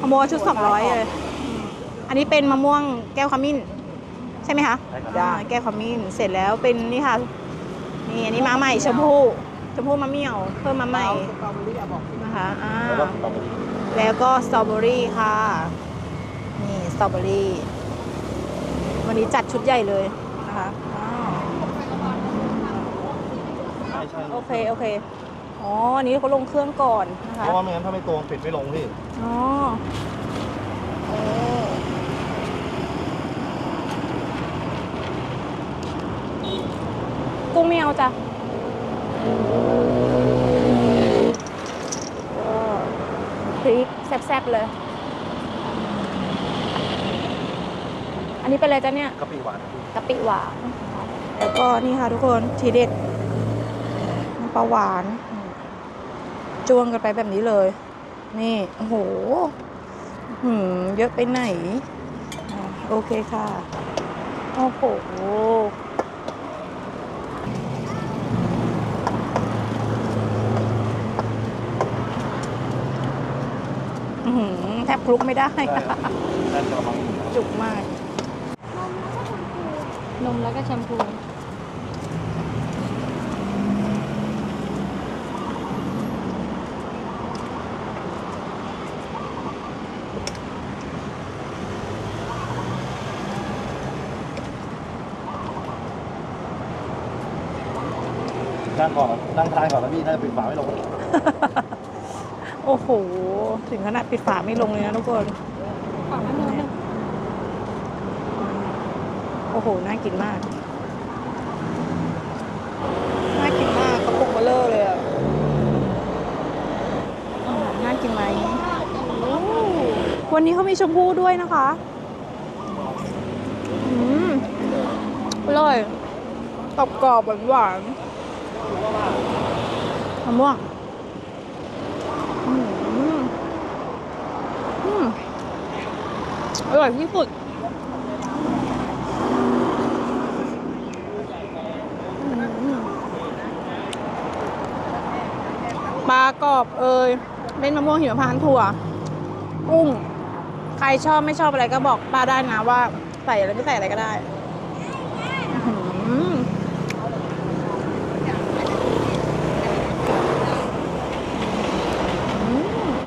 มะม่วงชุดสองร้อยเลยอืมอันนี้เป็นมะม่วงแก้วขมิ้น ใช่ไหมคะใช่ครับ อ่าแก้วขมิ้น เสร็จแล้วเป็นนี่ค่ะ นี่อันนี้มาใหม่ชมพู่ชมพู่มะเมี่ยว เพิ่มมาใหม่นะคะอ่าแล้วก็สตรอเบอรี่แล้วก็สตรอเบอรี่ค่ะ นี่สตรอเบอรี่ วันนี้จัดชุดใหญ่เลยนะคะอ้าวใช่ใช่โอเค โอเค อ๋ออันนี้เขาลงเครื่องก่อนนะเพคะราะว่าไม่งั้นถ้าไม่ตรงปิดไม่ลงพี่ อ๋อโอ้กุ้งไม่เอาจ้ะโอ้พริกแซ่บๆเลย อันนี้เป็นอะไรจ๊ะเนี่ยกะปิหวานครับพี่กะปิหวาน แล้วก็นี่ค่ะทุกคนทีเด็ดน้ำปลาหวาน จ้วงกันไปแบบนี้เลย นี่โอ้โหหืมเยอะไปไหนอะโอเคค่ะ โอ้โหอื้อหือแทบคลุกไม่ได้ใช่ครับนั่นกระมังจุกมาก นมแล้วก็แชมพู นั่งก่อนนั่งทานก่อนแล้วพี่น่าจะปิดฝาไม่ลง โอ้โห ถึงขนาดปิดฝาไม่ลงเลยนะทุกคนฝั่งนั้นนมโอ้โห น่ากินมาก น่ากินมากกระปุกเบลเลอร์เลยอะอ่าน่ากินไหมโอ้วันนี้เขามีชมพู่ด้วยนะคะอืมอร่อยกรอบกรอบหวานหวานๆ มะม่วงอืมอืมอร่อยที่สุดปลากรอบเอยเล่นมะม่วงหิมพานต์ถั่วกุ้ง ใครชอบไม่ชอบอะไรก็บอกป้าได้นะว่า ใส่อะไรไม่ใส่อะไรก็ได้ อื้อหือ